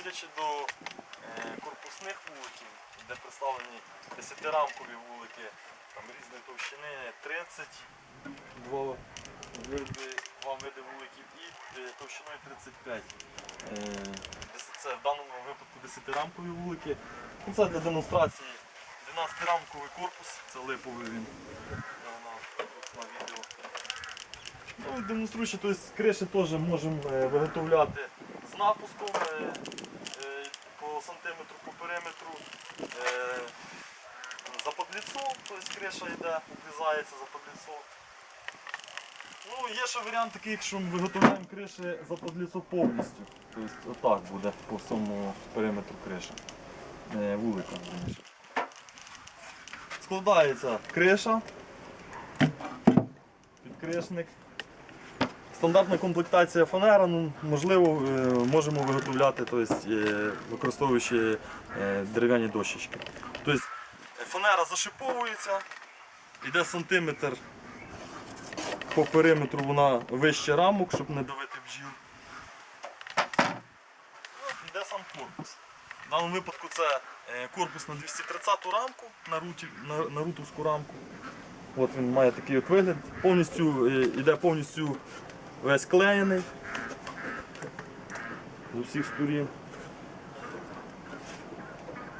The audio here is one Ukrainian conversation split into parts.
Переходячи до е, корпусних вуликів, де представлені 10-рамкові вулики, там різної товщини 30, два види, види вуликів і е, товщиною 35. Е, Це в даному випадку 10-рамкові вулики. Ну, Це для демонстрації 12-рамковий корпус, це липовий він на, відео. Ну, демонструючи, криші теж можемо виготовляти з напуском по сантиметру, по периметру. Е, за подліцо, тобто криша йде, обрізається за подліцо. Ну, є ще варіант такий, якщо ми виготовляємо криші за подліцо повністю. Тобто отак буде по всьому периметру криша. Е, вулика. Складається криша, підкришник. Стандартна комплектація фанера, ну, можливо, е, можемо виготовляти, тобто, використовуючи е, дерев'яні дощечки. Тобто фанера зашиповується, йде сантиметр по периметру вона вище рамок, щоб не давити бджіл. Йде сам корпус. В даному випадку це корпус на 230 рамку, на, руті, на, на рутовську рамку. От він має такий от вигляд. Повністю йде повністю весь клеєний з усіх сторін.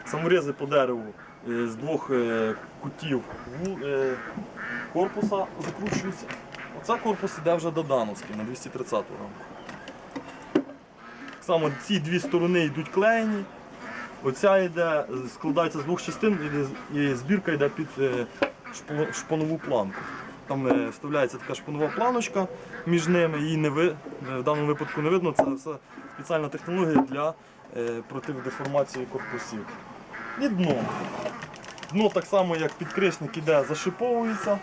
Саморізи по дереву е, з двох е, кутів е, корпуса закручуються. Оце корпус іде вже додановський на 230 рамку. Так само ці дві сторони йдуть клеєні. Оця йде, складається з двох частин і, збірка йде під шпанову планку. Там е, вставляється така шпанова планочка між ними, її не ви, в даному випадку не видно. Це все спеціальна технологія для е, протидеформації корпусів. І дно. Дно так само, як підкришник іде, зашиповується.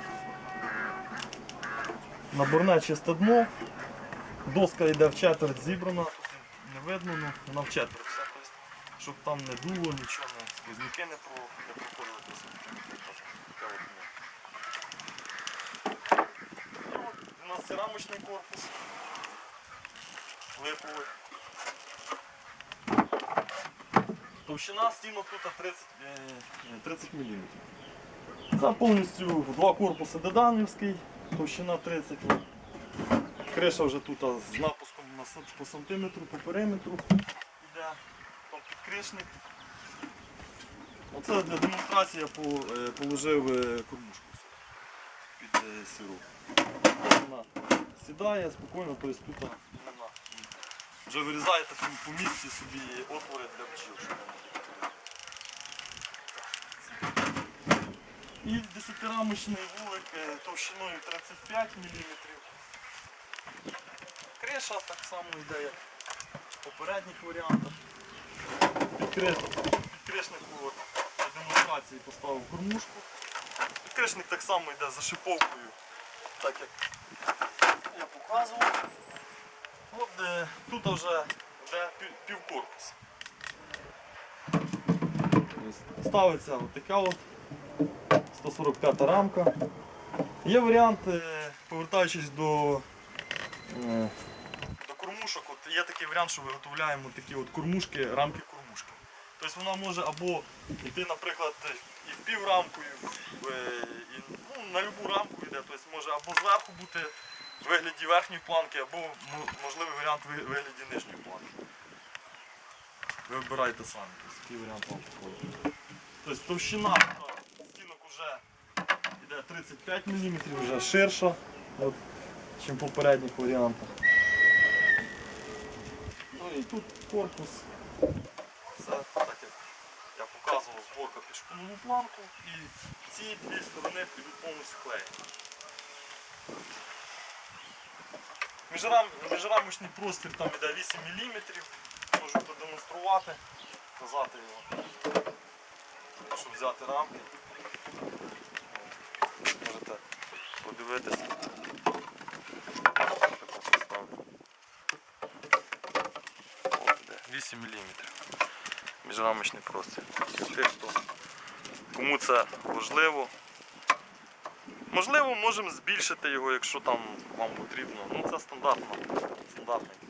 Наборне чисте дно. Доска йде в четверть зібрана, не видно, ну, вона в четверть. Щоб там не дуло, нічого не сквозняки не проходили. Тобто, таке от дно. І от 12-рамочний корпус. Липовий. Товщина стінок тут 30, е, 30 мм. Це повністю два корпуси Деданівський, товщина 30 мм. Криша вже тут з напуском на по сантиметру, по периметру йде. Там підкришник. Оце для демонстрації я е, положив е, кормушку е, сиру. Вона сідає спокійно, тобто тут вона вже вирізаєте по, по місці собі отвори для бджіл. І 10-рамочний вулик е, товщиною 35 мм. Криша так само йде, як в попередніх варіантах. Підкришник, для демонстрації поставив кормушку. Підкришник так само йде за шиповкою, так як я показував. От е, тут вже йде півкорпус. Ставиться така от 145 рамка. Є варіант, е, повертаючись до, е, до кормушок, от є такий варіант, що виготовляємо такі от кормушки, рамки кормушки. Вона може або йти, наприклад, і в пів рамку, і, в- е, і, ну, на любу рамку йде. Тобто може або зверху бути в вигляді верхньої планки, або можливий варіант в вигляді нижньої планки. Ви вибирайте самі, тобто, який варіант вам підходить. Тобто товщина стінок вже йде 35 мм, вже ширша, ніж в попередніх варіантах. Ну і тут корпус. Все так зборка під планку і ці дві сторони підуть повністю. Міжрам, міжрамочний простір там іде 8 мм, можу продемонструвати, показати його. Якщо взяти рамки, можете подивитися. Поставлю. 8 мм. Міжрамочний простір. Тих, хто Кому це важливо. Можливо, можемо збільшити його, якщо там вам потрібно. Ну це стандартно. стандартний